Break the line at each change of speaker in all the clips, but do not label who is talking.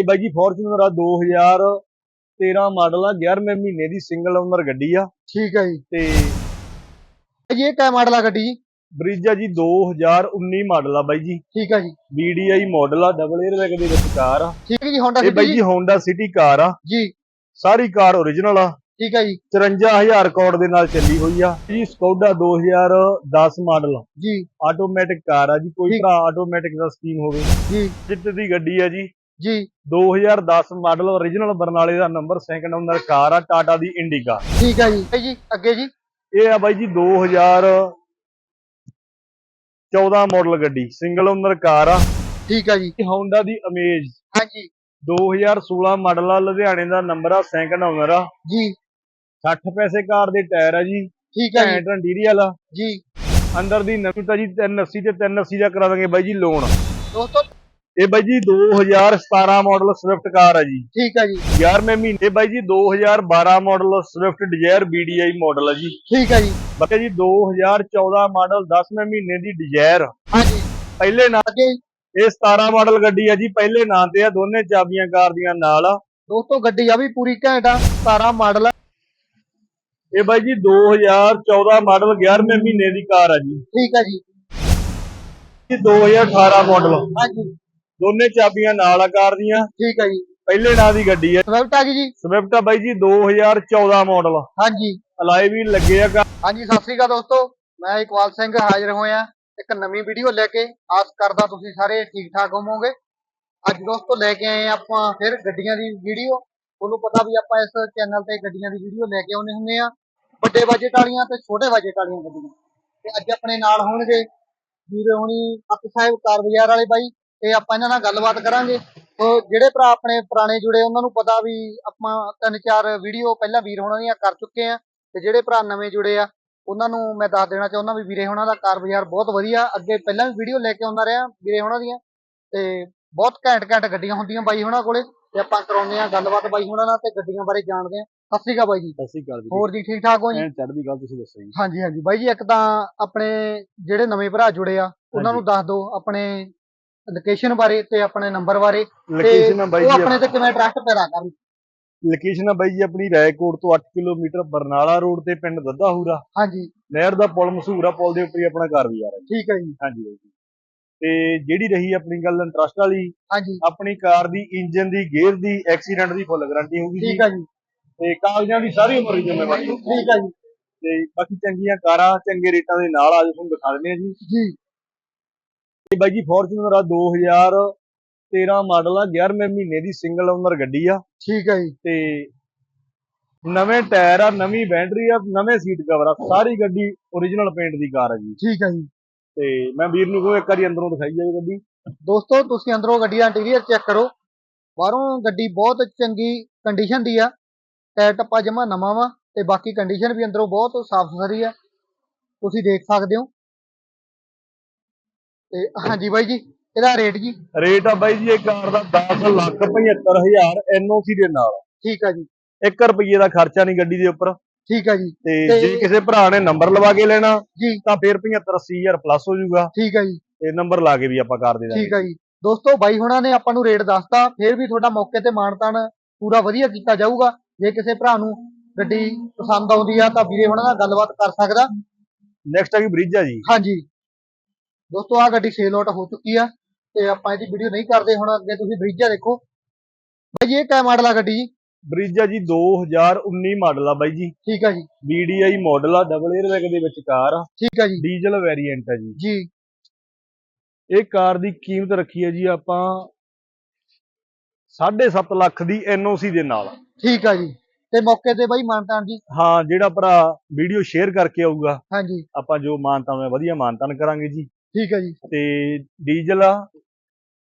ਇਹ ਬਾਈ ਜੀ ਫੋਰਚੂਨਰ ਆ 2013 ਮਾਡਲ ਆ 11ਵੇਂ ਮਹੀਨੇ ਦੀ ਸਿੰਗਲ ਓਨਰ ਗੱਡੀ ਆ।
ਠੀਕ ਹੈ ਜੀ।
ਤੇ
ਜੀ ਇਹ ਕਿਆ ਮਾਡਲ ਆ ਗੱਡੀ? ਜੀ
ਬ੍ਰਿਜਾ ਜੀ 2019 ਮਾਡਲ ਆ ਬਾਈ ਜੀ।
ਠੀਕ ਹੈ ਜੀ।
VDI ਮਾਡਲ ਆ ਡਬਲ 에ਅਰਬੈਗ ਦੇ ਵਿੱਚ ਕਾਰ ਆ।
ਠੀਕ ਹੈ ਜੀ ਹੋਂਡਾ
ਇਹ ਬਾਈ
ਸਿਟੀ
ਜੀ Honda City ਕਾਰ ਆ।
ਜੀ।
ਸਾਰੀ ਕਾਰ ਓਰੀਜਨਲ ਆ।
ਠੀਕ ਹੈ ਜੀ।
54000 ਰਿਕਾਰਡ ਦੇ ਨਾਲ ਚੱਲੀ ਹੋਈ ਆ। ਜੀ ਸਕੋਡਾ 2010 ਮਾਡਲ
ਜੀ।
ਆਟੋਮੈਟਿਕ ਕਾਰ ਆ ਜੀ ਕੋਈ। ਭਰਾ ਆਟੋਮੈਟਿਕ ਦਾ ਸਕੀਮ ਹੋਵੇ।
ਜੀ।
ਜਿੱਤ ਦੀ ਗੱਡੀ ਆ ਜੀ।
ਜੀ।
2010 ਮਾਡਲ ਓਰੀਜਨਲ ਬਰਨਾਲੇ ਦਾ ਨੰਬਰ ਸੈਕੰਡ ਓਨਰ ਕਾਰ ਆ ਟਾਟਾ ਦੀ ਇੰਡੀਕਾ
ਠੀਕ ਹੈ ਜੀ। ਬਾਈ ਜੀ ਅੱਗੇ ਜੀ।
ਇਹ ਆ ਬਾਈ ਜੀ 2014 ਮਾਡਲ ਗੱਡੀ ਸਿੰਗਲ ਓਨਰ ਕਾਰ ਆ।
ਠੀਕ ਹੈ ਜੀ।
Honda ਦੀ ਅਮੇਜ
ਹਾਂਜੀ।
2016 ਮਾਡਲ ਆ ਲੁਧਿਆਣੇ ਦਾ ਨੰਬਰ ਆ ਸੈਕੰਡ ਓਨਰ ਆ।
ਜੀ।
60 ਪੈਸੇ ਕਾਰ ਦੇ ਟਾਇਰ ਆ ਜੀ।
ਠੀਕ ਹੈ ਜੀ।
ਘੈਂਟ ਇੰਟੀਰੀਅਲ ਆ।
ਜੀ।
ਅੰਦਰ ਦੀ ਨਵੀਂ ਤਾਂ ਜੀ 380 ਤੇ 380 ਦਾ ਕਰਾ ਦਾਂਗੇ ਬਾਈ ਜੀ ਲੋਨ
ਦੋਸਤੋ
ਇਹ ਬਾਈ ਜੀ 2017 ਮਾਡਲ ਸਵਿਫਟ ਕਾਰ ਆ ਜੀ।
ਠੀਕ ਹੈ ਜੀ।
11ਵੇਂ ਮਹੀਨੇ ਬਾਈ ਜੀ 2012 model Swift Dzire BDI model ਆ ਜੀ।
ਠੀਕ ਹੈ ਜੀ।
ਬਾਕੀ ਜੀ 2014 ਮਾਡਲ 10ਵੇਂ ਮਹੀਨੇ ਦੀ ਡਿਜ਼ਾਇਰ
ਹਾਂਜੀ
ਪਹਿਲੇ ਨਾਂ
ਜੀ।
ਇਹ 17 ਮਾਡਲ ਗੱਡੀ ਆ ਜੀ ਪਹਿਲੇ ਨਾਂ ਤੇ ਆ ਦੋਨੇ ਚਾਬੀਆਂ ਕਾਰ ਦੀਆਂ ਨਾਲ
ਦੋਸਤੋ ਗੱਡੀ ਆ ਵੀ ਪੂਰੀ ਘੈਂਟ ਆ 17 ਮਾਡਲ
ਇਹ ਬਾਈ ਜੀ 2014 ਮਾਡਲ 11ਵੇਂ ਮਹੀਨੇ ਦੀ ਕਾਰ ਆ ਜੀ।
ਠੀਕ ਹੈ ਜੀ।
ਇਹ 2018 ਮਾਡਲ
ਹਾਂਜੀ
ਦੋਨੇ ਚਾਬੀਆਂ ਨਾਲ ਆ ਕਾਰ ਦੀਆਂ।
ਠੀਕ ਹੈ ਜੀ।
ਪਹਿਲੇ ਨਾਂ ਦੀ ਗੱਡੀ ਆ
ਸਵਿਫਟ ਆ ਗਈ ਜੀ?
ਸਵਿਫਟ ਆ ਬਾਈ ਜੀ 2014 ਮਾਡਲ
ਹਾਂਜੀ।
ਅਲਾਈ ਵੀ ਲੱਗੇ ਆ
ਹਾਂਜੀ ਸਤਿ ਸ੍ਰੀ ਅਕਾਲ ਦੋਸਤੋ। ਮੈਂ ਇਕਬਾਲ ਸਿੰਘ ਹਾਜ਼ਰ ਹੋਇਆ। ਇੱਕ ਨਵੀਂ ਵੀਡੀਓ ਲੈ ਕੇ ਆਸ ਕਰਦਾ ਤੁਸੀਂ ਸਾਰੇ ਠੀਕ ਠਾਕ ਹੋਵੋਗੇ। ਅੱਜ ਦੋਸਤੋ ਲੈ ਕੇ ਆਏ ਹਾਂ ਆਪਾਂ ਫਿਰ ਗੱਡੀਆਂ ਦੀ ਵੀਡੀਓ ਤੁਹਾਨੂੰ ਪਤਾ ਵੀ ਆਪਾਂ ਇਸ ਚੈਨਲ ਤੇ ਗੱਡੀਆਂ ਦੀ ਵੀਡੀਓ ਲੈ ਕੇ ਆਉਂਦੇ ਹੁੰਦੇ ਆ ਵੱਡੇ ਬਜਟ ਵਾਲੀਆਂ ਤੇ ਛੋਟੇ ਬਜਟ ਵਾਲੀਆਂ ਗੱਡੀਆਂ। ਤੇ ਅੱਜ ਆਪਣੇ ਨਾਲ ਹੋਣਗੇ ਵੀਰ ਹੋਣੀ ਅੱਕ ਸਾਹਿਬ ਕਾਰ ਬਾਜ਼ਾਰ ਵਾਲੇ ਬਾਈ। ਤੇ ਆਪਾਂ ਇਹਨਾਂ ਨਾਲ ਗੱਲਬਾਤ ਕਰਾਂਗੇ। ਉਹ ਜਿਹੜੇ ਭਰਾ ਆਪਣੇ ਪੁਰਾਣੇ ਜੁੜੇ ਉਹਨਾਂ ਨੂੰ ਪਤਾ ਵੀ ਆਪਾਂ ਤਿੰਨ ਚਾਰ ਵੀਡੀਓ ਪਹਿਲਾਂ ਵੀਰ ਹੋਣਾ ਦੀਆਂ ਕਰ ਚੁੱਕੇ ਆ। ਤੇ ਜਿਹੜੇ ਭਰਾ ਨਵੇਂ ਜੁੜੇ ਆ ਉਹਨਾਂ ਨੂੰ ਮੈਂ ਦੱਸ ਦੇਣਾ ਚਾਹੁੰਦਾ ਵੀ ਵੀਰੇ ਹੋਣਾ ਦਾ ਕਾਰ ਬਾਜ਼ਾਰ ਬਹੁਤ ਵਧੀਆ। ਅੱਗੇ ਪਹਿਲਾਂ ਵੀ ਵੀਡੀਓ ਲੈ ਕੇ ਆਉਂਦਾ ਰਿਹਾ ਵੀਰੇ ਹੋਣਾ ਦੀਆਂ। ਤੇ ਬਹੁਤ ਘੈਂਟ ਘੈਂਟ ਗੱਡੀਆਂ ਹੁੰਦੀਆਂ ਬਾਈ ਹੋਣਾ ਕੋਲੇ। ਤੇ ਆਪਾਂ ਕਰਾਉਂਦੇ ਆ ਗੱਲਬਾਤ ਬਾਈ ਹੋਣਾ ਨਾਲ ਤੇ ਗੱਡੀਆਂ ਬਾਰੇ ਜਾਣਦੇ ਆ। ਸਤਿ ਸ਼੍ਰੀ ਅਕਾਲ ਬਾਈ ਜੀ।
ਸਤਿ ਸ਼੍ਰੀ ਅਕਾਲ ਜੀ।
ਹੋਰ ਜੀ ਠੀਕ ਠਾਕ ਹੋ ਜੀ?
ਚੜ੍ਹਦੀ ਗੱਲ ਤੁਸੀਂ ਦੱਸੋ ਜੀ।
ਹਾਂਜੀ ਹਾਂਜੀ। ਬਾਈ ਜੀ ਇੱਕ ਤਾਂ ਆਪਣੇ ਜਿਹੜੇ ਨਵੇਂ ਭਰਾ ਜੁੜੇ ਆ ਉਹਨਾਂ ਨੂੰ ਦੱਸ ਦਿਓ ਆਪਣੇ ਲੋਕੇਸ਼ਨ ਬਾਰੇ ਤੇ ਆਪਣੇ ਨੰਬਰ ਬਾਰੇ ਤੇ
ਲੋਕੇਸ਼ਨ ਆ ਬਾਈ
ਉਹ
ਜੀ
ਆਪਣੇ ਤੇ ਕਿਵੇਂ ਟਰਸਟ ਪੈਦਾ ਕਰਨ
ਲੋਕੇਸ਼ਨ ਆ ਬਾਈ ਜੀ ਆਪਣੀ ਰਾਏਕੋਟ ਤੋਂ 8 ਕਿਲੋਮੀਟਰ ਬਰਨਾਲਾ ਰੋਡ ਤੇ ਪਿੰਡ ਦੱਦਾਹੂਰਾ
ਹਾਂਜੀ।
ਨਹਿਰ ਦਾ ਪੁਲ ਮਸ਼ਹੂਰ ਆ ਪੁਲ ਦੇ ਉੱਪਰ ਹੀ ਆਪਣਾ ਘਰ ਵੀ ਆ ਰਿਹਾ। ਜੀ
ਠੀਕ ਹੈ ਜੀ।
ਹਾਂਜੀ ਬਾਈ ਜੀ। ਤੇ ਜਿਹੜੀ ਰਹੀ ਆਪਣੀ ਗੱਲ ਇੰਟਰਸਟ ਵਾਲੀ
ਹਾਂਜੀ।
ਆਪਣੀ ਕਾਰ ਦੀ ਇੰਜਨ ਦੀ ਗੇਅਰ ਦੀ ਐਕਸੀਡੈਂਟ ਦੀ ਫੁੱਲ ਗਾਰੰਟੀ ਹੋਊਗੀ ਜੀ।
ਠੀਕ ਹੈ ਜੀ।
ਤੇ ਕਾਗਜ਼ਾਂ ਦੀ ਸਾਰੀ ਉਮਰ ਦੀ ਜ਼ਿੰਮੇਵਾਰੀ। ਹੋਊਗੀ।
ਠੀਕ ਹੈ ਜੀ।
ਤੇ ਬਾਕੀ ਚੰਗੀਆਂ ਕਾਰਾਂ ਚੰਗੇ ਰੇਟਾਂ ਦੇ ਨਾਲ ਆ ਜੋ ਤੁਹਾਨੂੰ ਦਿਖਾ ਦਿੰਦੇ ਆ ਜੀ।
ਜੀ।
ਇਹ ਬਾਈ ਜੀ ਫੋਰਚੂਨਰ ਆ 2013 ਮਾਡਲ ਆ 11ਵੇਂ ਮਹੀਨੇ ਦੀ ਸਿੰਗਲ ਓਨਰ ਗੱਡੀ ਆ।
ਠੀਕ ਹੈ ਜੀ।
ਤੇ ਨਵੇਂ ਟਾਇਰ ਆ ਨਵੀਂ ਬੈਟਰੀ ਆ ਨਵੇਂ ਸੀਟ ਕਵਰ ਆ ਸਾਰੀ ਗੱਡੀ ਓਰੀਜਨਲ ਪੇਂਟ ਦੀ ਕਾਰ ਆ ਜੀ।
ਠੀਕ ਹੈ ਜੀ।
ਤੇ ਮੈਂ ਵੀਰ ਨੂੰ ਕਹੂੰ ਇੱਕ ਵਾਰੀ ਅੰਦਰੋਂ ਦਿਖਾਈ ਜਾਵੇ ਗੱਡੀ?
ਦੋਸਤੋ ਤੁਸੀਂ ਅੰਦਰੋਂ ਗੱਡੀ ਦਾ ਇੰਟੀਰੀਅਰ ਚੈੱਕ ਕਰੋ। ਬਾਹਰੋਂ ਗੱਡੀ ਬਹੁਤ ਚੰਗੀ ਕੰਡੀਸ਼ਨ ਦੀ ਆ। ਟਾਇਰ ਟੱਪਾ ਜਮਾ ਨਵਾਂ ਵਾ ਤੇ ਬਾਕੀ ਕੰਡੀਸ਼ਨ ਵੀ ਅੰਦਰੋਂ ਬਹੁਤ ਸਾਫ਼ ਸੁਥਰੀ ਆ। ਤੁਸੀਂ ਦੇਖ ਸਕਦੇ ਹੋ। ਤੇ ਹਾਂਜੀ ਬਾਈ ਜੀ ਇਹਦਾ ਰੇਟ ਜੀ?
ਰੇਟ ਆ ਬਾਈ ਜੀ ਇਹ ਕਾਰ ਦਾ 10 ਲੱਖ 75000 ਐਨਓਸੀ ਦੇ ਨਾਲ।
ਠੀਕ ਆ ਜੀ।
1 ਰੁਪਏ ਦਾ ਖਰਚਾ ਨਹੀਂ ਗੱਡੀ ਦੇ ਉੱਪਰ।
ਠੀਕ ਆ ਜੀ।
ਤੇ ਜੇ ਕਿਸੇ ਭਰਾ ਨੇ ਨੰਬਰ ਲਵਾ ਕੇ ਲੈਣਾ
ਜੀ।
ਤਾਂ ਫਿਰ 75 80000 ਪਲੱਸ ਹੋ ਜਾਊਗਾ।
ਠੀਕ ਆ ਜੀ।
ਤੇ ਨੰਬਰ ਲਾ ਕੇ ਵੀ ਆਪਾਂ ਕਰ ਦੇ ਦਾਂਗੇ
ਠੀਕ ਆ ਜੀ। ਦੋਸਤੋ ਬਾਈ ਹੁਣਾਂ ਨੇ ਆਪਾਂ ਨੂੰ ਰੇਟ ਦੱਸਤਾ ਫਿਰ ਵੀ ਤੁਹਾਡਾ ਮੌਕੇ ਤੇ ਮਾਨਤਾਨ ਪੂਰਾ ਵਧੀਆ ਕੀਤਾ ਜਾਊਗਾ। ਜੇ ਕਿਸੇ ਭਰਾ ਨੂੰ ਗੱਡੀ ਪਸੰਦ ਆਉਂਦੀ ਆ ਤਾਂ ਵੀਰੇ ਹੁਣਾਂ ਨਾਲ ਗੱਲਬਾਤ ਕਰ ਸਕਦਾ।
ਨੈਕਸਟ ਆ ਗਈ ਬ੍ਰਿਜ ਆ ਜੀ।
ਹਾਂਜੀ। ਦੋਸਤੋ ਆ ਗੱਡੀ ਸੇਲ ਆਊਟ ਹੋ ਚੁੱਕੀ ਆ ਤੇ ਆਪਾਂ ਇਹਦੀ ਵੀਡੀਓ ਨਹੀਂ ਕਰਦੇ ਹੁਣ ਅੱਗੇ ਤੁਸੀਂ ਬ੍ਰਿਜਾ ਦੇਖੋ। ਬਾਈ ਜੀ ਇਹ ਕਿਆ ਮਾਡਲ ਆ ਗੱਡੀ ਜੀ?
ਬ੍ਰਿਜ ਜੀ 2019 ਮਾਡਲ ਆ ਬਾਈ ਜੀ।
ਠੀਕ ਆ ਜੀ।
VDI ਮਾਡਲ ਆ ਡਬਲ 에ਅਰਬੈਗ ਦੇ ਵਿੱਚ ਕਾਰ ਆ।
ਠੀਕ ਆ ਜੀ।
ਡੀਜ਼ਲ ਵੇਰੀਐਂਟ ਆ ਜੀ।
ਜੀ।
ਇਹ ਕਾਰ ਦੀ ਕੀਮਤ ਰੱਖੀ ਹੈ ਜੀ ਆਪਾਂ 7.5 ਲੱਖ ਦੀ ਐਨਓਸੀ ਦੇ ਨਾਲ।
ਠੀਕ ਆ ਜੀ। ਤੇ ਮੌਕੇ ਤੇ ਬਾਈ ਮਾਨਤਾਨ ਜੀ।
ਹਾਂ ਜਿਹੜਾ ਭਰਾ ਵੀਡੀਓ ਸ਼ੇਅਰ ਕਰਕੇ ਆਊਗਾ
ਹਾਂਜੀ।
ਆਪਾਂ ਜੋ ਮਾਨਤਾ ਮੈਂ ਵਧੀਆ ਮਾਨਤਾਨ ਕਰਾਂਗੇ ਜੀ।
ਠੀਕ ਆ ਜੀ।
ਤੇ ਡੀਜ਼ਲ ਆ।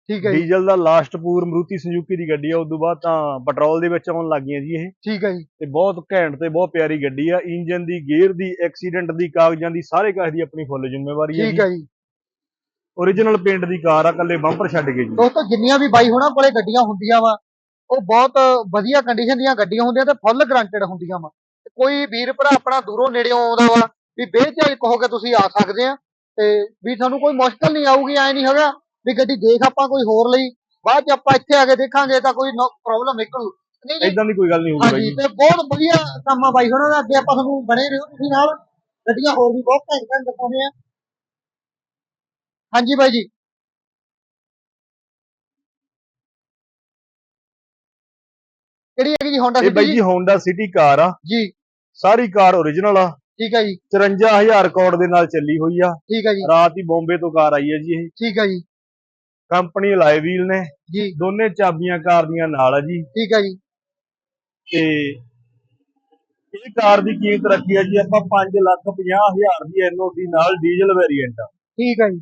ਠੀਕ ਜੀ।
ਡੀਜ਼ਲ ਦਾ ਲਾਸਟ ਪੂਰ ਮਰੂਤੀ ਸੰਜੂਕੀ ਦੀ ਗੱਡੀ ਆ ਉਸ ਤੋਂ ਬਾਅਦ ਤਾਂ ਪੈਟਰੋਲ ਦੇ ਵਿੱਚ ਆਉਣ ਲੱਗੀਆਂ ਜੀ ਇਹ।
ਠੀਕ ਆ ਜੀ।
ਤੇ ਬਹੁਤ ਘੈਂਟ ਤੇ ਬਹੁਤ ਪਿਆਰੀ ਗੱਡੀ ਆ। ਇੰਜਨ ਦੀ ਗੇਅਰ ਦੀ ਐਕਸੀਡੈਂਟ ਦੀ ਕਾਗਜ਼ਾਂ ਦੀ ਸਾਰੇ ਕਾਸ ਦੀ ਆਪਣੀ ਫੁੱਲ ਜ਼ਿੰਮੇਵਾਰੀ ਹੈ
ਠੀਕ ਆ ਜੀ।
ਓਰੀਜਨਲ ਪੇਂਟ ਦੀ ਕਾਰ ਆ ਕੱਲੇ ਬੰਪਰ ਛੱਡ ਕੇ ਜੀ।
ਦੋਸਤੋ ਜਿੰਨੀਆਂ ਵੀ ਬਾਈ ਹੁਣਾਂ ਕੋਲੇ ਗੱਡੀਆਂ ਹੁੰਦੀਆਂ ਵਾ ਉਹ ਬਹੁਤ ਵਧੀਆ ਕੰਡੀਸ਼ਨ ਦੀਆਂ ਗੱਡੀਆਂ ਹੁੰਦੀਆਂ ਤੇ ਫੁੱਲ ਗਰੰਟਡ ਹੁੰਦੀਆਂ ਵਾ। ਕੋਈ ਵੀਰ ਭਰਾ ਆਪਣਾ ਦੂਰੋਂ ਨੇੜਿਓਂ ਆਉਂਦਾ ਵਾ ਵੀ ਬੇਝਿਜਕ ਹੋ ਕੇ ਤੁਸੀਂ ਆ ਸਕਦੇ ਆ। ਤੇ ਵੀ ਤੁਹਾਨੂੰ ਕੋਈ ਮੁਸ਼ਕਲ ਨਹੀਂ ਆਊਗੀ ਐ ਨਹੀਂ ਹੈਗਾ ਵੀ ਗੱਡੀ ਦੇਖ ਆਪਾਂ ਕੋਈ ਹੋਰ ਲਈ। ਬਾਅਦ ਚ ਆਪਾਂ ਇੱਥੇ ਆ ਕੇ ਦੇਖਾਂਗੇ ਤਾਂ ਕੋਈ ਪ੍ਰੋਬਲਮ ਨਿਕਲੂ
ਇਦਾਂ ਦੀ ਕੋਈ ਗੱਲ ਨਹੀਂ ਹੋਊਗੀ ਬਾਈ।
ਹਾਂਜੀ ਤੇ ਬਹੁਤ ਵਧੀਆ ਕੰਮ ਆ ਬਾਈ ਹੁਣਾਂ ਦਾ। ਅੱਗੇ ਆਪਾਂ ਤੁਹਾਨੂੰ ਬਣੇ ਰਹੋ ਤੁਸੀਂ ਨਾਲ। ਗੱਡੀਆਂ ਹੋਰ ਵੀ ਬਹੁਤ ਘੈਂਟ ਘੈਂਟ ਦਿਖਾਉਂਦੇ ਆ। ਹਾਂਜੀ ਬਾਈ ਜੀ। ਕਿਹੜੀ ਹੈਗੀ ਜੀ ਹੋਂਡਾ
ਇਹ ਬਾਈ
ਸਿਟੀ
ਜੀ ਹੋਂਡਾ ਸਿਟੀ ਕਾਰ ਆ।
ਜੀ।
ਸਾਰੀ ਕਾਰ ਓਰੀਜਨਲ ਆ।
ਠੀਕ ਹੈ ਜੀ।
54000 ਰਿਕਾਰਡ ਦੇ ਨਾਲ ਚੱਲੀ ਹੋਈ ਆ।
ਠੀਕ ਹੈ ਜੀ।
ਰਾਤ ਹੀ ਬੰਬੇ ਤੋਂ ਕਾਰ ਆਈ ਹੈ ਜੀ ਇਹ।
ਠੀਕ ਹੈ ਜੀ।
ਕੰਪਨੀ ਲਾਏ ਵੀਲ ਨੇ।
ਜੀ।
ਦੋਨੇ ਚਾਬੀਆਂ ਕਾਰ ਦੀਆਂ ਨਾਲ ਆ ਜੀ।
ਠੀਕ ਹੈ ਜੀ।
ਤੇ ਇਹ ਕਾਰ ਦੀ ਕੀਮਤ ਰੱਖੀ ਹੈ ਜੀ ਆਪਾਂ 5 ਲੱਖ 50 ਹਜ਼ਾਰ ਦੀ ਐਨਓਸੀ ਨਾਲ ਡੀਜ਼ਲ ਵੇਰੀਐਂਟ ਆ।
ਠੀਕ ਹੈ ਜੀ।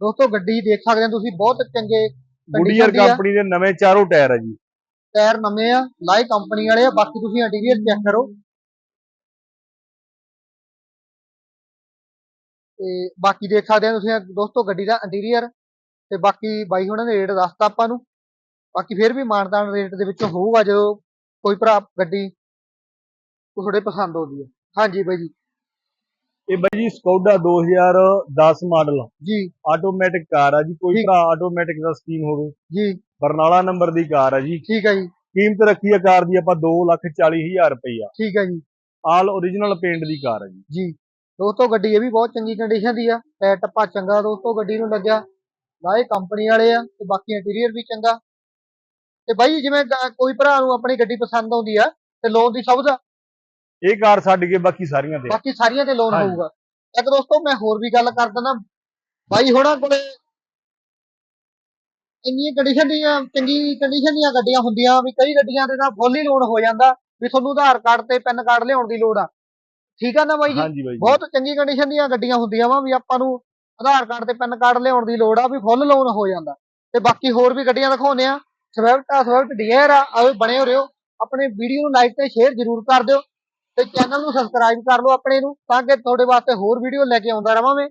ਦੋਸਤੋ ਗੱਡੀ ਦੇਖ ਸਕਦੇ ਹੋ ਤੁਸੀਂ ਬਹੁਤ ਚੰਗੇ
ਗੁਡੀਅਰ। ਕੰਪਨੀ ਦੇ ਨਵੇਂ ਚਾਰੋਂ ਟਾਇਰ ਆ ਜੀ।
ਟਾਇਰ ਨਵੇਂ ਆ ਲਾਈ ਕੰਪਨੀ ਵਾਲੇ ਆ ਬਾਕੀ ਤੁਸੀਂ ਇੰਟੀਰੀਅਰ ਚੈੱਕ ਕਰੋ। ਤੇ ਬਾਕੀ ਦੇਖ ਸਕਦੇ ਹੋ ਤੁਸੀਂ ਦੋਸਤੋ ਗੱਡੀ ਦਾ ਇੰਟੀਰੀਅਰ ਤੇ ਬਾਕੀ ਬਾਈ ਹੁਣਾਂ ਨੇ ਰੇਟ ਦੱਸਤਾ ਆਪਾਂ ਨੂੰ। ਬਾਕੀ ਫਿਰ ਵੀ ਮਾਨਤਾਨ ਰੇਟ ਦੇ ਵਿੱਚੋਂ ਹੋਊਗਾ ਜਦੋਂ ਕੋਈ ਭਰਾ ਗੱਡੀ ਤੁਹਾਡੇ ਪਸੰਦ ਆਉਂਦੀ ਹੈ। ਹਾਂਜੀ ਬਾਈ ਜੀ।
ਇਹ ਬਾਈ ਜੀ ਸਕੋਡਾ 2010 ਮਾਡਲ।
ਜੀ।
ਆਟੋਮੈਟਿਕ ਕਾਰ ਆ ਜੀ ਕੋਈ। ਭਰਾ ਆਟੋਮੈਟਿਕ ਦਾ ਸਕੀਮ ਹੋਵੇ।
ਜੀ।
ਬਰਨਾਲਾ ਨੰਬਰ ਦੀ ਕਾਰ ਆ ਜੀ।
ਠੀਕ ਹੈ ਜੀ।
ਕੀਮਤ ਰੱਖੀ ਹੈ ਕਾਰ ਦੀ ਆਪਾਂ 2 ਲੱਖ 40 ਹਜ਼ਾਰ ਰੁਪਈਆ।
ਠੀਕ ਹੈ ਜੀ।
ਆਲ ਓਰੀਜਨਲ ਪੇਂਟ ਦੀ ਕਾਰ ਆ ਜੀ।
ਜੀ। ਦੋਸਤੋ ਗੱਡੀ ਇਹ ਵੀ ਬਹੁਤ ਚੰਗੀ ਕੰਡੀਸ਼ਨ ਦੀ ਆ। ਟਾਇਰ ਟੱਪਾ ਚੰਗਾ ਦੋਸਤੋ ਗੱਡੀ ਨੂੰ ਲੱਗਿਆ। ਲਾਏ ਕੰਪਨੀ ਵਾਲੇ ਆ ਤੇ ਬਾਕੀ ਇੰਟੀਰੀਅਰ ਵੀ ਚੰਗਾ। ਤੇ ਬਾਈ ਜਿਵੇਂ ਕੋਈ ਭਰਾ ਨੂੰ ਆਪਣੀ ਗੱਡੀ ਪਸੰਦ ਆਉਂਦੀ ਆ ਤੇ ਲੋਨ ਦੀ ਸੁਵਿਧਾ
ਇਹ ਕਾਰ ਛੱਡ ਕੇ ਬਾਕੀ ਸਾਰੀਆਂ ਤੇ।
ਬਾਕੀ ਸਾਰੀਆਂ ਤੇ ਲੋਨ। ਹੋਊਗਾ। ਇੱਕ ਦੋਸਤੋ ਮੈਂ ਹੋਰ ਵੀ ਗੱਲ ਕਰ ਦਿੰਦਾ। ਬਾਈ ਹੋਣਾ ਕੋਲੇ ਇੰਨੀ ਕੰਡੀਸ਼ਨ ਦੀਆਂ ਚੰਗੀ ਕੰਡੀਸ਼ਨ ਦੀਆਂ ਗੱਡੀਆਂ ਹੁੰਦੀਆਂ ਵੀ ਕਈ ਗੱਡੀਆਂ ਦੇ ਤਾਂ ਫੁੱਲ ਹੀ ਲੋਨ ਹੋ ਜਾਂਦਾ। ਵੀ ਤੁਹਾਨੂੰ ਆਧਾਰ ਕਾਰਡ ਤੇ ਪੈਨ ਕਾਰਡ ਲਿਆਉਣ ਦੀ ਲੋੜ ਆ। ਠੀਕ ਆ ਨਾ ਬਾਈ ਜੀ?
ਹਾਂਜੀ ਬਾਈ ਜੀ।
ਬਹੁਤ ਚੰਗੀ ਕੰਡੀਸ਼ਨ ਦੀਆਂ ਗੱਡੀਆਂ ਹੁੰਦੀਆਂ ਵਾ ਵੀ ਆਪਾਂ ਨੂੰ ਆਧਾਰ ਕਾਰਡ ਤੇ ਪੈਨ ਕਾਰਡ ਲਿਆਉਣ ਦੀ ਲੋੜ ਆ ਵੀ ਫੁੱਲ ਲੋਨ ਹੋ ਜਾਂਦਾ। ਤੇ ਬਾਕੀ ਹੋਰ ਵੀ ਗੱਡੀਆਂ ਦਿਖਾਉਂਦੇ ਆ। ਸਵਿਫਟ ਆ ਸਵਿਫਟ ਡੀਆਰ ਆ ਆਓ ਬਣੇ ਹੋ। ਰਿਓ ਆਪਣੇ ਵੀਡੀਓ ਨੂੰ ਲਾਈਕ ਤੇ ਸ਼ੇਅਰ ਜ਼ਰੂਰ ਕਰ ਦਿਓ। ਤੇ ਚੈਨਲ ਨੂੰ ਸਬਸਕ੍ਰਾਈਬ ਕਰ ਲਓ ਆਪਣੇ ਨੂੰ ਤਾਂ ਕਿ ਤੁਹਾਡੇ ਵਾਸਤੇ ਹੋਰ ਵੀਡੀਓ ਲੈ ਕੇ ਆਉਂਦਾ ਰਵਾਂਗੇ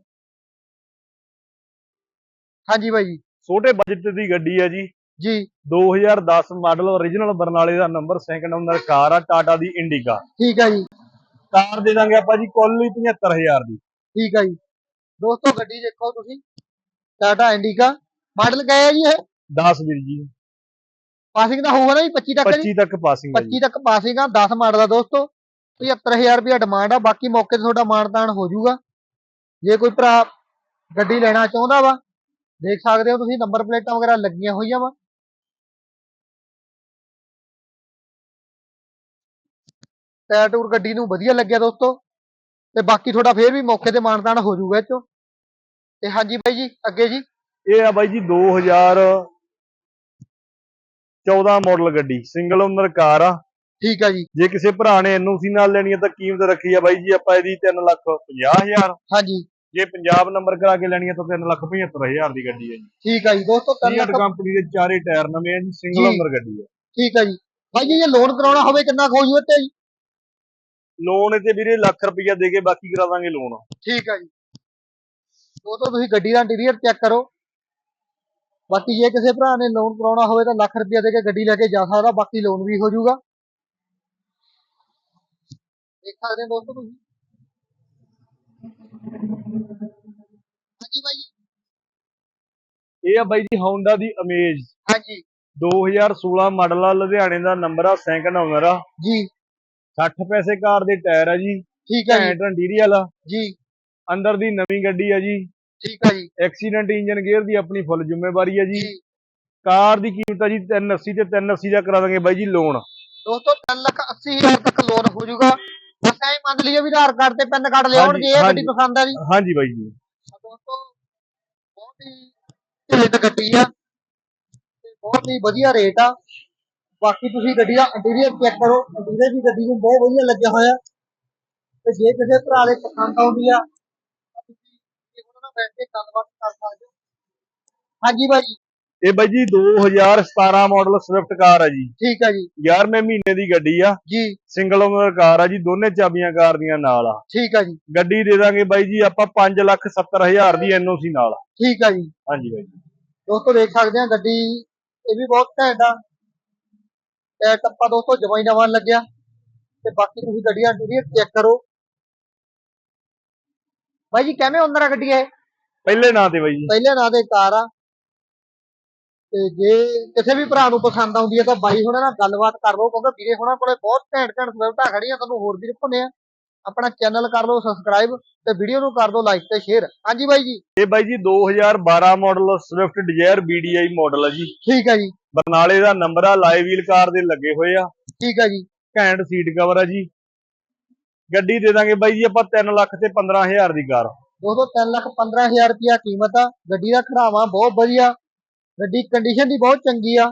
ਹਾਂਜੀ ਬਾਈ ਜੀ।
ਛੋਟੇ ਬਜਟ ਦੀ ਗੱਡੀ ਹੈ ਜੀ।
ਜੀ।
2010 ਮਾਡਲ ਓਰੀਜਨਲ ਬਰਨਾਲੇ ਦਾ ਨੰਬਰ ਸੈਕਿੰਡ ਓਨਰ ਕਾਰ ਆ ਟਾਟਾ ਦੀ ਇੰਡੀਕਾ
ਠੀਕ ਹੈ ਜੀ।
ਕਾਰ ਦੇ ਦਾਂਗੇ ਆਪਾਂ ਜੀ ਕੁੱਲ ਹੀ 75000 ਦੀ।
ਠੀਕ ਹੈ ਜੀ। ਦੋਸਤੋ ਗੱਡੀ ਦੇਖੋ ਤੁਸੀਂ। ਟਾਟਾ ਇੰਡੀਕਾ ਮਾਡਲ ਹੈ ਜੀ ਇਹ?
10 ਵੀਰ ਜੀ।
ਪਾਸਿੰਗ ਦਾ ਹੋਊਗਾ ਨਾ ਜੀ 25 ਤੱਕ ਜੀ?
25 ਤੱਕ ਪਾਸਿੰਗ ਹੈ ਜੀ।
25 ਤੱਕ ਪਾਸਿੰਗ ਆ 10 ਮਾਡਲ ਦਾ ਦੋਸਤੋ। 75000 ਰੁਪਇਆ ਡਿਮਾਂਡ ਆ ਬਾਕੀ ਮੌਕੇ ਤੇ ਤੁਹਾਡਾ ਮਾਨਤਾਨ ਹੋ ਜਾਊਗਾ। ਜੇ ਕੋਈ ਭਰਾ ਗੱਡੀ ਲੈਣਾ ਚਾਹੁੰਦਾ ਵਾ ਦੇਖ ਸਕਦੇ ਹੋ ਤੁਸੀਂ ਨੰਬਰ ਪਲੇਟਾਂ ਵਗੈਰਾ ਲੱਗੀਆਂ ਹੋਈਆਂ ਵਾ। ਟਾਇਰ ਟੂਰ ਗੱਡੀ ਨੂੰ ਵਧੀਆ ਲੱਗਿਆ ਦੋਸਤੋ। ਤੇ ਬਾਕੀ ਤੁਹਾਡਾ ਫੇਰ ਵੀ ਮੌਕੇ ਤੇ ਮਾਨਤਾਨ ਹੋ ਜਾਊਗਾ ਇਹ ਚੋਂ। ਤੇ ਹਾਂਜੀ ਬਾਈ ਜੀ ਅੱਗੇ ਜੀ।
ਇਹ ਆ ਬਾਈ ਜੀ 2014 ਮਾਡਲ ਗੱਡੀ ਸਿੰਗਲ ਓਨਰ ਕਾਰ ਆ।
ਠੀਕ ਆ ਜੀ।
ਜੇ ਕਿਸੇ ਭਰਾ ਨੇ ਐਨਓਸੀ ਨਾਲ ਲੈਣੀ ਹੈ ਤਾਂ ਕੀਮਤ ਰੱਖੀ ਆ ਬਾਈ ਜੀ ਆਪਾਂ ਇਹਦੀ 3 ਲੱਖ 50000
ਹਾਂਜੀ।
ਜੇ ਪੰਜਾਬ ਨੰਬਰ ਕਰਾ ਕੇ ਲੈਣੀ ਹੈ ਤਾਂ 3 ਲੱਖ 75000 ਦੀ ਗੱਡੀ ਹੈ ਜੀ।
ਠੀਕ ਆ ਜੀ ਦੋਸਤੋ ਲੱਖ
ਕੰਪਨੀ ਦੇ ਚਾਰੇ ਟਾਇਰ ਨਵੇਂ ਆ ਜੀ ਸਿੰਗਲ। ਓਨਰ ਗੱਡੀ ਹੈ
ਠੀਕ ਆ ਜੀ। ਬਾਈ ਜੀ ਜੇ ਲੋਨ ਕਰਾਉਣਾ ਹੋਵੇ ਕਿੰਨਾ ਕੁ ਹੋ ਜੂ ਤੇ ਜੀ?
ਲੋਨ ਤੇ ਵੀਰੇ ਲੱਖ ਰੁਪਈਆ ਦੇ ਕੇ ਬਾਕੀ ਕਰਾ ਦਾਂਗੇ ਲੋਨ।
ਠੀਕ ਆ ਜੀ। ਦੋਸਤੋ ਤੁਸੀਂ ਗੱਡੀ ਦਾ ਇੰਟੀਰੀਅਰ ਚੈੱਕ ਕਰੋ। ਬਾਕੀ ਜੇ ਕਿਸੇ ਭਰਾ ਨੇ ਲੋਨ ਕਰਾਉਣਾ ਹੋਵੇ ਤਾਂ ਲੱਖ ਰੁਪਇਆ ਦੇ ਕੇ ਗੱਡੀ ਲੈ ਕੇ ਜਾ ਸਕਦਾ ਬਾਕੀ ਲੋਨ ਵੀ ਹੋ ਜਾਊਗਾ। ਦੇਖ ਸਕਦੇ ਹੋ ਦੋਸਤੋ ਤੁਸੀਂ। ਹਾਂਜੀ ਬਾਈ ਜੀ।
ਇਹ ਆ ਬਾਈ ਜੀ Honda ਦੀ ਅਮੇਜ
ਹਾਂਜੀ।
2016 ਮਾਡਲ ਆ ਲੁਧਿਆਣੇ ਦਾ ਨੰਬਰ ਆ ਸੈਕਿੰਡ ਓਨਰ ਆ।
ਜੀ।
60 ਪੈਸੇ ਕਾਰ ਦੇ ਟਾਇਰ ਆ ਜੀ
ਠੀਕ ਆ ਜੀ।
ਇੰਟੀਰੀਅਲ ਆ
ਜੀ।
ਅੰਦਰ ਦੀ ਨਵੀਂ ਗੱਡੀ ਆ ਜੀ।
ਠੀਕ ਆ ਜੀ।
ਐਕਸੀਡੈਂਟ ਇੰਜਨ ਗੇਅਰ ਦੀ ਆਪਣੀ ਫੁੱਲ ਜ਼ਿੰਮੇਵਾਰੀ ਆ ਜੀ। ਕਾਰ ਦੀ ਕੀਮਤ ਆ ਜੀ 380 ਤੇ 380 ਦਾ ਕਰਾ ਦਾਂਗੇ ਬਾਈ ਜੀ ਲੋਨ
ਦੋਸਤੋ 3 ਲੱਖ 80 ਹਜ਼ਾਰ ਤੱਕ ਲੋਨ ਹੋ ਜਾਊਗਾ। ਬਸ ਐਂ ਮੰਨ ਲਈਏ ਵੀ ਆਧਾਰ ਕਾਰਡ ਤੇ ਪੈਨ ਕਾਰਡ ਲਿਆਉਣਗੇ ਇਹ ਗੱਡੀ। ਪਸੰਦ ਆ ਜੀ।
ਹਾਂਜੀ ਬਾਈ ਜੀ।
ਦੋਸਤੋ ਬਹੁਤ ਹੀ ਝੇਟ ਗੱਡੀ ਆ ਤੇ ਬਹੁਤ ਹੀ ਵਧੀਆ ਰੇਟ ਆ। ਬਾਕੀ ਤੁਸੀਂ ਗੱਡੀ ਦਾ ਇੰਟੀਰੀਅਰ ਚੈੱਕ ਕਰੋ ਇੰਟੀਰੀਅਰ ਵੀ ਗੱਡੀ ਨੂੰ ਬਹੁਤ ਵਧੀਆ ਲੱਗਿਆ ਹੋਇਆ ਤੇ ਜੇ ਕਿਸੇ ਭਰਾ ਦੇ ਪਸੰਦ ਆਉਂਦੀ ਆ ਤਾਂ ਤੁਸੀਂ ਉਹਨਾਂ ਨਾਲ ਬੈਠ ਕੇ ਗੱਲਬਾਤ ਕਰ ਸਕਦੇ ਹੋ ਹਾਂਜੀ ਭਾਈ।
ਇਹ ਬਾਈ ਜੀ 2017 ਮਾਡਲ ਸਵਿਫਟ ਕਾਰ ਆ ਜੀ।
ਠੀਕ ਆ ਜੀ।
11ਵੇਂ ਮਹੀਨੇ ਦੀ ਗੱਡੀ ਆ।
ਜੀ।
ਸਿੰਗਲ ਓਨਰ ਕਾਰ ਆ ਜੀ ਦੋਨੇ ਚਾਬੀਆਂ ਕਾਰ ਦੀਆਂ ਨਾਲ ਆ।
ਠੀਕ ਆ ਜੀ।
ਗੱਡੀ ਦੇ ਦਾਂਗੇ ਬਾਈ ਜੀ ਆਪਾਂ 5 ਲੱਖ 70 ਹਜ਼ਾਰ ਦੀ ਐਨਓਸੀ ਨਾਲ।
ਠੀਕ ਆ ਜੀ।
ਹਾਂਜੀ ਬਾਈ ਜੀ।
ਦੋਸਤੋ ਦੇਖ ਸਕਦੇ ਆ ਗੱਡੀ ਇਹ ਵੀ ਬਹੁਤ ਘੈਂਟ ਆ। ਟੱਪਾ ਦੋਸਤੋ ਜਮਾਂ ਹੀ ਨਵਾਂ ਲੱਗਿਆ। ਤੇ ਬਾਕੀ ਤੁਸੀਂ ਗੱਡੀਆਂ ਇੰਟੀਰੀਅਰ ਚੈੱਕ ਕਰੋ। ਬਾਈ ਜੀ ਕਿਵੇਂ ਆ ਗੱਡੀ ਇਹ?
ਪਹਿਲੇ ਨਾਂ ਤੇ ਬਾਈ ਜੀ।
ਪਹਿਲੇ ਨਾਂ ਦੇ ਕਾਰ ਆ। ਤੇ ਜੇ ਕਿਸੇ ਵੀ ਭਰਾ ਨੂੰ ਪਸੰਦ ਆਉਂਦੀ ਹੈ ਤਾਂ ਬਾਈ ਹੁਣਾਂ ਨਾਲ ਗੱਲਬਾਤ ਕਰ ਲਓ ਕਿਉਂਕਿ ਵੀਰੇ ਹੁਣਾਂ ਕੋਲੇ ਬਹੁਤ ਘੈਂਟ ਘੈਂਟ ਸਵਿਫਟਾਂ ਖੜੀਆਂ ਤੁਹਾਨੂੰ ਹੋਰ ਵੀ ਦਿਖਾਉਂਦੇ ਆ। ਆਪਣਾ ਚੈਨਲ ਕਰ ਲਓ ਸਬਸਕ੍ਰਾਈਬ ਤੇ ਵੀਡੀਓ ਨੂੰ ਕਰ ਦਿਓ ਲਾਈਕ ਤੇ ਸ਼ੇਅਰ ਹਾਂਜੀ ਬਾਈ ਜੀ।
ਇਹ ਬਾਈ ਜੀ 2012 model Swift Dzire BDI model ਆ ਜੀ।
ਠੀਕ ਹੈ ਜੀ।
ਬਰਨਾਲੇ ਦਾ ਨੰਬਰ ਆ ਲਾਈਵ ਵੀਲ ਕਾਰ ਦੇ ਲੱਗੇ ਹੋਏ ਆ।
ਠੀਕ ਹੈ ਜੀ।
ਘੈਂਟ ਸੀਟ ਕਵਰ ਆ ਜੀ। ਗੱਡੀ ਦੇ ਦਾਂਗੇ ਬਾਈ ਜੀ ਆਪਾਂ 3 ਲੱਖ ਤੇ 15000 ਦੀ ਕਾਰ।
ਦੋਸਤੋ 3 ਲੱਖ 15000 ਰੁਪਿਆ ਕੀਮਤ ਆ। ਗੱਡੀ ਦਾ ਖੜਾਵਾ ਬਹੁਤ ਵਧੀਆ। ਗੱਡੀ ਕੰਡੀਸ਼ਨ ਦੀ ਬਹੁਤ ਚੰਗੀ ਆ।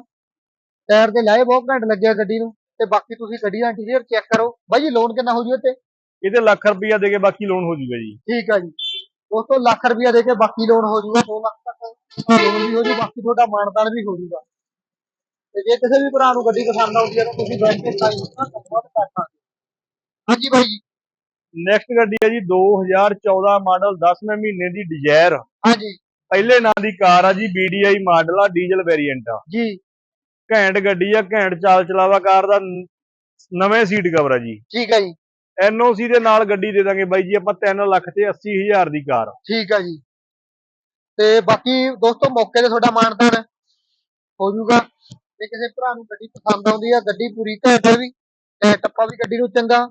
ਟਾਇਰ ਤੇ ਲਾਏ ਬਹੁਤ ਘੈਂਟ ਲੱਗਿਆ ਗੱਡੀ ਨੂੰ। ਤੇ ਬਾਕੀ ਤੁਸੀਂ ਗੱਡੀ ਦਾ ਇੰਟੀਰੀਅਰ ਚੈੱਕ ਕਰੋ। ਬਾਈ ਜੀ ਲੋਨ ਕਿੰਨਾ ਹੋ ਜੂ ਤੇ
ਇਹਦੇ ਲੱਖ ਰੁਪਈਆ ਦੇ ਕੇ ਬਾਕੀ ਲੋਨ ਹੋ ਜੂਗਾ ਜੀ।
ਠੀਕ ਆ ਜੀ। ਦੋਸਤੋ ਲੱਖ ਰੁਪਿਆ ਦੇ ਕੇ ਬਾਕੀ ਲੋਨ ਹੋ ਜੂਗਾ 2 ਲੱਖ ਤੱਕ ਲੋਨ ਵੀ ਹੋ ਜੂ ਬਾਕੀ ਤੁਹਾਡਾ ਮਾਨਤਾਨ ਵੀ ਹੋ ਜੂਗਾ। ਤੇ ਜੇ ਕਿਸੇ ਵੀ ਭਰਾ ਨੂੰ ਗੱਡੀ ਪਸੰਦ ਆਉਂਦੀ ਹੈ ਤਾਂ ਤੁਸੀਂ ਬੈਂਕ ਤੇ ਸਾਈਨ ਬਹੁਤ ਕਰ ਸਕਦੇ ਹੋ। ਹਾਂਜੀ ਬਾਈ ਜੀ।
ਨੈਕਸਟ ਗੱਡੀ ਹੈ ਜੀ 2014 ਮਾਡਲ 10ਵੇਂ ਮਹੀਨੇ ਦੀ ਡਿਜ਼ਾਇਰ
ਹਾਂਜੀ।
ਪਹਿਲੇ ਨਾਂ ਦੀ ਕਾਰ ਆ ਜੀ BDI ਮਾਡਲ ਆ ਡੀਜ਼ਲ ਵੇਰੀਐਂਟ ਆ।
ਜੀ।
ਘੈਂਟ ਗੱਡੀ ਆ ਘੈਂਟ ਚਾਲ ਚਲਾਵਾ ਕਾਰ ਦਾ ਨਵੇਂ ਸੀਟ ਕਵਰ ਆ ਜੀ।
ਠੀਕ ਹੈ ਜੀ।
NOC ਦੇ ਨਾਲ ਗੱਡੀ ਦੇ ਦਾਂਗੇ ਬਾਈ ਜੀ, ਆਪਾਂ 3 ਲੱਖ ਤੇ 80000 ਦੀ ਕਾਰ।
ਠੀਕ ਆ ਜੀ। ਤੇ ਬਾਕੀ ਦੋਸਤੋ, ਮੌਕੇ ਤੇ ਤੁਹਾਡਾ ਮਾਨਤਾਨ ਹੋ ਜਾਊਗਾ। ਜੇ ਕਿਸੇ ਭਰਾ ਨੂੰ ਗੱਡੀ ਪਸੰਦ ਆਉਂਦੀ ਆ, ਗੱਡੀ ਪੂਰੀ ਘੈਂਟ ਵੀ ਤੇ ਟੱਪਾ ਵੀ ਗੱਡੀ ਨੂੰ ਚੰਗਾ,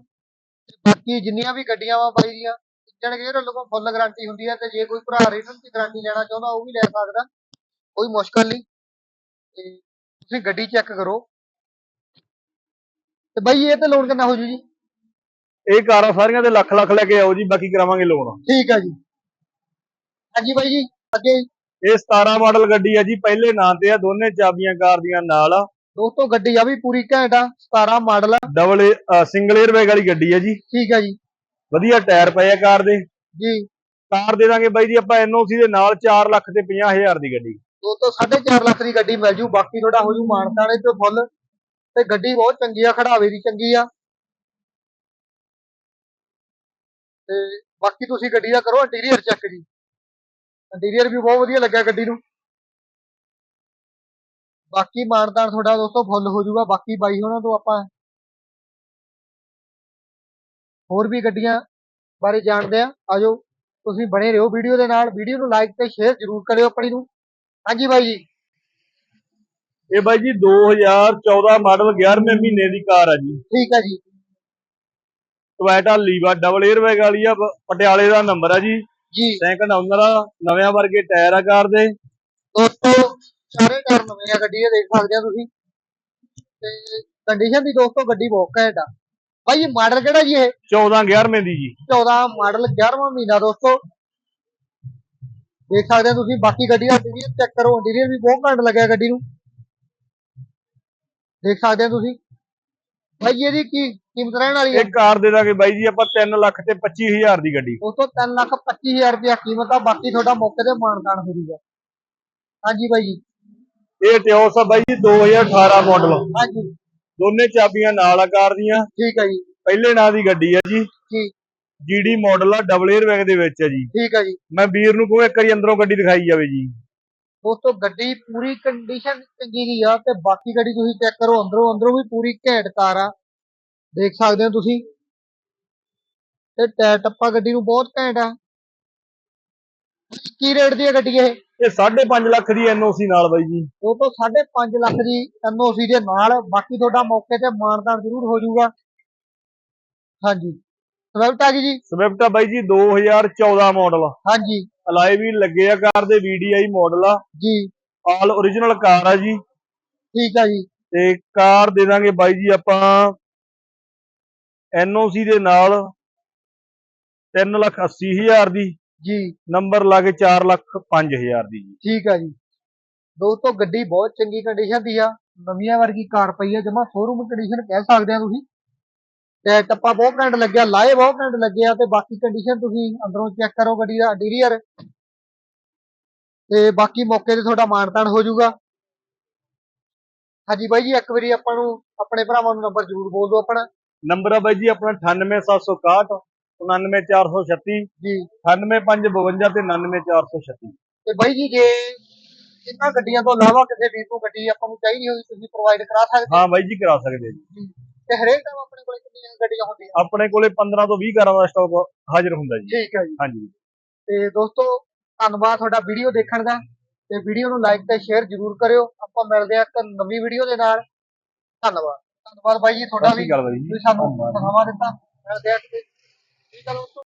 ਤੇ ਬਾਕੀ ਜਿੰਨੀਆਂ ਵੀ ਗੱਡੀਆਂ ਵਾ ਬਾਈ ਦੀਆਂ ਇੰਜਣ ਗੇਅਰ ਲੋਕਾਂ ਫੁੱਲ ਗਾਰੰਟੀ ਹੁੰਦੀ ਹੈ ਤੇ ਜੇ ਕੋਈ ਭਰਾ ਰਿਟਰਨ ਦੀ ਗਾਰੰਟੀ ਲੈਣਾ ਚਾਹੁੰਦਾ, ਉਹ ਵੀ ਲੈ ਸਕਦਾ। ਕੋਈ ਮੁਸ਼ਕਲ ਨਹੀਂ। ਤੇ ਤੁਸੀਂ ਗੱਡੀ ਚੈੱਕ ਕਰੋ। ਤੇ ਬਾਈ, ਇਹ ਤੇ ਲੋਨ ਕਿੰਨਾ ਹੋ ਜੂ ਜੀ?
ਇਹ ਕਾਰਾਂ ਸਾਰੀਆਂ ਦੇ ਲੱਖ ਲੱਖ ਲੈ ਕੇ ਆਓ ਜੀ ਬਾਕੀ ਕਰਾਵਾਂਗੇ ਲੋਨ
ਠੀਕ ਆ ਜੀ। ਹਾਂਜੀ ਬਾਈ ਜੀ ਅੱਗੇ
ਇਹ 17 ਮਾਡਲ ਗੱਡੀ ਆ ਜੀ ਪਹਿਲੇ ਨਾਂ ਤੇ ਆ ਦੋਨੇ ਚਾਬੀਆਂ ਕਾਰ ਦੀਆਂ ਨਾਲ ਆ।
ਦੋਸਤੋ ਗੱਡੀ ਆ ਵੀ ਪੂਰੀ ਘੈਂਟ ਆ 17 ਮਾਡਲ ਆ।
ਡਬਲ ਸਿੰਗਲ 에ਅਰ ਬੈਗ ਵਾਲੀ ਗੱਡੀ ਆ ਜੀ।
ਠੀਕ ਆ ਜੀ।
ਵਧੀਆ ਟਾਇਰ ਪਏ ਆ ਕਾਰ ਦੇ।
ਜੀ।
ਕਾਰ ਦੇ ਦਾਂਗੇ ਬਾਈ ਜੀ ਆਪਾਂ NOC ਦੇ ਨਾਲ 4 ਲੱਖ ਤੇ 50000 ਦੀ ਗੱਡੀ।
ਦੋਸਤੋ 4.5 ਲੱਖ ਦੀ ਗੱਡੀ ਮਿਲ ਜੂ ਬਾਕੀ ਤੁਹਾਡਾ ਹੋ ਜੂ ਮਾਨਤਾਣੇ ਤੇ ਫੁੱਲ। ਤੇ ਗੱਡੀ ਬਹੁਤ ਚੰਗੀ ਆ ਖੜਾਵੇ ਦੀ ਚੰਗੀ ਆ। ਤੇ ਬਾਕੀ ਤੁਸੀਂ ਗੱਡੀ ਦਾ ਕਰੋ ਇੰਟੀਰੀਅਰ ਚੈੱਕ ਜੀ। ਇੰਟੀਰੀਅਰ ਵੀ ਬਹੁਤ ਵਧੀਆ ਲੱਗਿਆ ਗੱਡੀ ਨੂੰ। ਬਾਕੀ ਮਾਨਤਾਨ ਤੁਹਾਡਾ ਦੋਸਤੋ ਫੁੱਲ ਹੋ ਜੂਗਾ ਬਾਕੀ ਬਾਈ ਉਹਨਾਂ ਤੋਂ ਆਪਾਂ ਹੋਰ ਵੀ ਗੱਡੀਆਂ ਬਾਰੇ ਜਾਣਦੇ ਆ ਆਜੋ ਤੁਸੀਂ ਬਣੇ ਰਹੋ ਵੀਡੀਓ ਦੇ ਨਾਲ। ਵੀਡੀਓ ਨੂੰ ਲਾਈਕ ਤੇ ਸ਼ੇਅਰ ਜ਼ਰੂਰ ਕਰਿਓ ਆਪਣੀ ਨੂੰ। ਹਾਂਜੀ ਬਾਈ ਜੀ।
ਇਹ ਬਾਈ ਜੀ 2014 ਮਾਡਲ 11ਵੇਂ ਮਹੀਨੇ ਦੀ ਕਾਰ ਆ ਜੀ।
ਠੀਕ ਹੈ ਜੀ।
Toyota Liva double air bag ਵਾਲੀ ਆ ਪ- ਪਟਿਆਲੇ ਦਾ ਨੰਬਰ ਆ ਜੀ।
ਜੀ।
ਸੈਕਿੰਡ ਓਨਰ ਆ ਨਵਿਆਂ ਵਰਗੇ ਟਾਇਰ ਆ ਕਾਰ ਦੇ।
ਦੋਸਤੋ ਸਾਰੇ ਟਾਇਰ ਨਵੇਂ ਆ ਗੱਡੀ ਦੇ ਦੇਖ ਸਕਦੇ ਆ ਤੁਸੀਂ। ਤੇ ਕੰਡੀਸ਼ਨ ਦੀ ਦੋਸਤੋ ਗੱਡੀ ਬਹੁਤ ਘੈਂਟ ਆ ਭਾਈ ਇਹ ਮਾਡਲ ਕਿਹੜਾ ਜੀ ਇਹ?
14 11ਵੇਂ ਦੀ ਜੀ।
14 ਮਾਡਲ 11ਵਾਂ ਮਹੀਨਾ ਦੋਸਤੋ। ਦੇਖ ਸਕਦੇ ਆ ਤੁਸੀਂ ਬਾਕੀ ਗੱਡੀ ਦਾ ਇੰਟੀਰੀਅਰ ਚੈੱਕ ਕਰੋ ਇੰਟੀਰੀਅਰ ਵੀ ਬਹੁਤ ਘੈਂਟ ਲੱਗਿਆ ਗੱਡੀ ਨੂੰ। ਦੇਖ ਸਕਦੇ ਆ ਤੁਸੀਂ। ਭਾਈ ਇਹਦੀ ਕੀ ਕੀਮਤ ਰਹਿਣ ਵਾਲੀ ਹੈ
ਇਹ ਕਾਰ ਦੇ ਦਾਂਗੇ ਬਾਈ ਜੀ ਆਪਾਂ 3 ਲੱਖ ਤੇ 25000 ਦੀ ਗੱਡੀ।
ਦੋਸਤੋ 3 ਲੱਖ 25000 ਰੁਪਇਆ ਕੀਮਤ ਆ ਬਾਕੀ ਤੁਹਾਡਾ ਮੌਕੇ ਤੇ ਮਾਨਦਾਨ ਹੋ ਜੂਗਾ। ਹਾਂਜੀ ਬਾਈ ਜੀ।
ਇਹ ਟਿਓਸ ਆ ਬਾਈ ਜੀ 2018 ਮਾਡਲ
ਹਾਂਜੀ।
ਦੋਨੇ ਚਾਬੀਆਂ ਨਾਲ ਆ ਕਾਰ ਦੀਆਂ।
ਠੀਕ ਹੈ ਜੀ।
ਪਹਿਲੇ ਨਾਂ ਦੀ ਗੱਡੀ ਆ ਜੀ।
ਜੀ।
ਜੀਡੀ ਮਾਡਲ ਆ ਡਬਲ 에ਅਰ ਬੈਗ ਦੇ ਵਿੱਚ ਆ ਜੀ।
ਠੀਕ ਹੈ ਜੀ।
ਮੈਂ ਵੀਰ ਨੂੰ ਕਹੂੰ ਇੱਕ ਵਾਰੀ ਅੰਦਰੋਂ ਗੱਡੀ ਦਿਖਾਈ ਜਾਵੇ ਜੀ।
ਦੋਸਤੋ ਗੱਡੀ ਪੂਰੀ ਕੰਡੀਸ਼ਨ ਚੰਗੀ ਦੀ ਆ ਤੇ ਬਾਕੀ ਗੱਡੀ ਤੁਸੀਂ ਚੈੱਕ ਕਰੋ ਅੰਦਰੋਂ ਅੰਦਰੋਂ ਵੀ ਪੂਰੀ ਘੈਂਟ ਕਾਰ ਆ। ਦੇਖ ਸਕਦੇ ਹੋ ਤੁਸੀਂ। ਤੇ ਟਾਇਰ ਟੱਪਾ ਗੱਡੀ ਨੂੰ ਬਹੁਤ ਘੈਂਟ ਆ। ਕੀ ਰੇਟ ਦੀ ਹੈ ਗੱਡੀ ਇਹ?
ਇਹ 5.5 ਲੱਖ ਦੀ NOC ਨਾਲ ਬਾਈ ਜੀ।
ਉਹ ਤੋਂ 5.5 ਲੱਖ ਦੀ ਐਨਓਸੀ ਦੇ ਨਾਲ। ਬਾਕੀ ਤੁਹਾਡਾ ਮੌਕੇ ਤੇ ਮਾਨਦਾਨ ਜ਼ਰੂਰ ਹੋ ਜਾਊਗਾ। ਹਾਂਜੀ। ਸਵਿਫਟ ਆ ਗਈ ਜੀ।
ਸਵਿਫਟ ਆ ਬਾਈ ਜੀ 2014 ਮਾਡਲ।
ਹਾਂਜੀ।
ਅਲਾਈ ਵੀ ਲੱਗੇ ਆ ਕਾਰ ਦੇ VDI ਮਾਡਲ ਆ।
ਜੀ।
ਆਲ origignal ਕਾਰ ਆ ਜੀ।
ਠੀਕ ਆ ਜੀ।
ਤੇ ਕਾਰ ਦੇ ਦਾਂਗੇ ਬਾਈ ਜੀ ਆਪਾਂ NOC ਦੇ ਨਾਲ 3 ਲੱਖ 80 ਹਜ਼ਾਰ ਦੀ।
ਜੀ।
ਨੰਬਰ ਲਾ ਕੇ 4 ਲੱਖ 5000 ਦੀ ਜੀ।
ਠੀਕ ਆ ਜੀ। ਦੋਸਤੋ ਗੱਡੀ ਬਹੁਤ ਚੰਗੀ ਕੰਡੀਸ਼ਨ ਦੀ ਆ। ਨਵੀਆਂ ਵਰਗੀ ਕਾਰ ਪਈ ਆ ਜਮਾ ਸ਼ੋਰੂਮ ਕੰਡੀਸ਼ਨ ਕਹਿ ਸਕਦੇ ਆ ਤੁਸੀਂ। ਤੇ ਟੱਪਾ ਬਹੁਤ ਘੈਂਟ ਲੱਗਿਆ ਲਾਏ ਬਹੁਤ ਘੈਂਟ ਲੱਗੇ ਆ ਤੇ ਬਾਕੀ ਕੰਡੀਸ਼ਨ ਤੁਸੀਂ ਅੰਦਰੋਂ ਚੈੱਕ ਕਰੋ ਗੱਡੀ ਦਾ ਇੰਟੀਰੀਅਰ ਤੇ ਬਾਕੀ ਮੌਕੇ ਤੇ ਤੁਹਾਡਾ ਮਾਨਤਾਨ ਹੋ ਜਾਊਗਾ। ਹਾਂਜੀ ਬਾਈ ਜੀ ਇੱਕ ਵਾਰੀ ਆਪਾਂ ਨੂੰ ਆਪਣੇ ਭਰਾਵਾਂ ਨੂੰ ਨੰਬਰ ਜ਼ਰੂਰ ਬੋਲ ਦਿਓ ਆਪਣਾ।
ਨੰਬਰ ਆ ਬਾਈ ਜੀ ਆਪਣਾ 98761 99436
ਜੀ।
98552 ਤੇ 99436
ਤੇ ਬਾਈ ਜੀ ਜੇ ਇਹਨਾਂ ਗੱਡੀਆਂ ਤੋਂ ਇਲਾਵਾ ਕਿਸੇ ਵੀਰ ਨੂੰ ਗੱਡੀ ਆਪਾਂ ਨੂੰ ਚਾਹੀਦੀ ਹੋਵੇ ਤੁਸੀਂ ਪ੍ਰੋਵਾਈਡ ਕਰਾ ਸਕਦੇ
ਹਾਂ? ਬਾਈ ਜੀ ਕਰਾ ਸਕਦੇ ਜੀ।
ਤੇ ਹਰੇਕ ਟਾਈਮ ਆਪਣੇ ਕੋਲ ਕਿੰਨੀਆਂ ਗੱਡੀਆਂ ਹੁੰਦੀਆਂ?
ਆਪਣੇ ਕੋਲੇ 15 ਤੋਂ 20 ਕਾਰਾਂ ਦਾ ਸਟਾਕ ਹਾਜ਼ਰ ਹੁੰਦਾ ਜੀ।
ਠੀਕ ਹੈ ਜੀ।
ਹਾਂਜੀ।
ਤੇ ਦੋਸਤੋ ਧੰਨਵਾਦ ਤੁਹਾਡਾ ਵੀਡੀਓ ਦੇਖਣ ਦਾ। ਤੇ ਵੀਡੀਓ ਨੂੰ ਲਾਈਕ ਤੇ ਸ਼ੇਅਰ ਜ਼ਰੂਰ ਕਰਿਓ। ਆਪਾਂ ਮਿਲਦੇ ਆ ਇੱਕ ਨਵੀਂ ਵੀਡੀਓ ਦੇ ਨਾਲ। ਧੰਨਵਾਦ। ਧੰਨਵਾਦ ਬਾਈ ਜੀ ਤੁਹਾਡਾ ਵੀ ਤੁਸੀਂ ਸਾਨੂੰ। ਸਮਾਂ ਦਿੱਤਾ। ਮਿਲਦੇ ਆ ਕਿਤੇ। ਠੀਕ ਹੈ ਦੋਸਤੋ।